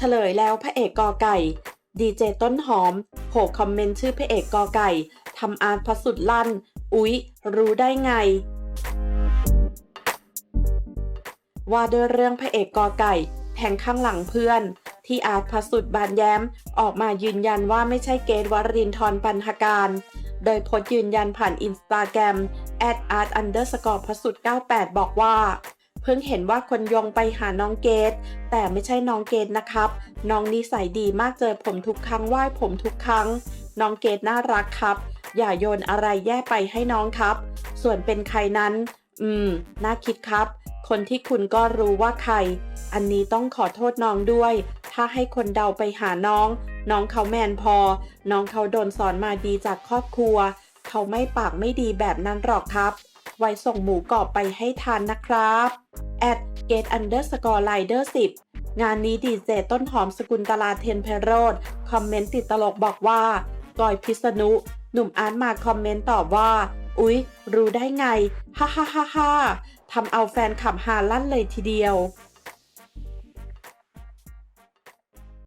เฉลยแล้วพระเอกกอไก่ ดีเจต้นหอมโผล่คอมเมนต์ชื่อพระเอกกอไก่ทำอาร์ตพสุดลั่น อุ๊ย รู้ได้ไง ว่าด้วยเรื่องพระเอกกอไก่แทงข้างหลังเพื่อน ที่อาร์ตพสุดบานแย้ม ออกมายืนยันว่าไม่ใช่เกตวรินทร์ปันธการ โดยโพสต์ยืนยันผ่านอินสตาแกรม at art underscore พสุด98 บอกว่า พิ่งเห็นว่าคนยงไปหาน้องเกดแต่ไม่ใช่น้องเกดนะครับ น้องนิสัยดีมากเจอผมทุกครั้งไหว้ผมทุกครั้ง น้องเกดน่ารักครับ อย่าโยนอะไรแย่ไปให้น้องครับ ส่วนเป็นใครนั้น อืม น่าคิดครับ คนที่คุณก็รู้ว่าใคร อันนี้ต้องขอโทษน้องด้วย ถ้าให้คนเดาไปหาน้อง น้องเขาแมนพอ น้องเขาโดนสอนมาดีจากครอบครัว เขาไม่ปากไม่ดีแบบนั้นหรอกครับ ไว้ส่งหมูกรอบไปให้ทานนะครับ at get underscore rider 10 งานนี้ดีเจต้นหอมสกุลตลาเทนเพโรดคอมเมนต์ติดตลกบอกว่าก่อยพิษณุ หนุ่มอาร์ตมาคอมเมนต์ตอบว่า อุ๊ย รู้ได้ไง ฮ่าฮ่าฮ่าฮ่าทำเอาแฟนขับฮาลั่นเลยทีเดียว